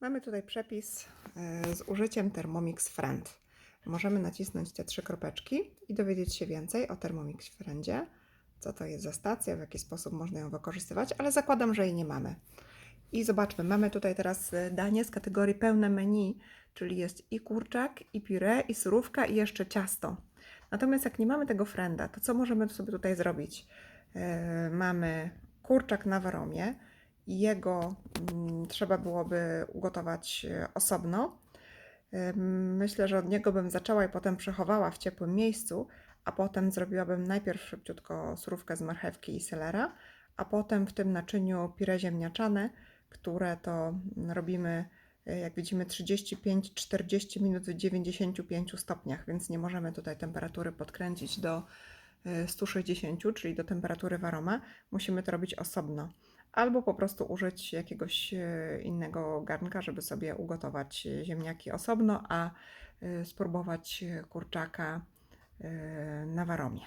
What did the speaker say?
Mamy tutaj przepis e, z użyciem Thermomix Friend. Możemy nacisnąć te trzy kropeczki i dowiedzieć się więcej o Thermomix Friendzie, co to jest za stacja, w jaki sposób można ją wykorzystywać, ale zakładam, że jej nie mamy. I zobaczmy, mamy tutaj teraz e, danie z kategorii pełne menu, czyli jest i kurczak, i puree, i surówka, i jeszcze ciasto. Natomiast jak nie mamy tego frenda, to co możemy sobie tutaj zrobić? E, mamy kurczak na waromie, jego mm, trzeba byłoby ugotować e, osobno. Myślę, że od niego bym zaczęła i potem przechowała w ciepłym miejscu, a potem zrobiłabym najpierw szybciutko surówkę z marchewki i selera, a potem w tym naczyniu pire ziemniaczane, które to mm, robimy, y, jak widzimy, 35-40 minut w 95 stopniach, więc nie możemy tutaj temperatury podkręcić do y, 160, czyli do temperatury waroma. Musimy to robić osobno. Albo po prostu użyć jakiegoś e, innego garnka, żeby sobie ugotować ziemniaki osobno, a e, spróbować kurczaka e, na waromie.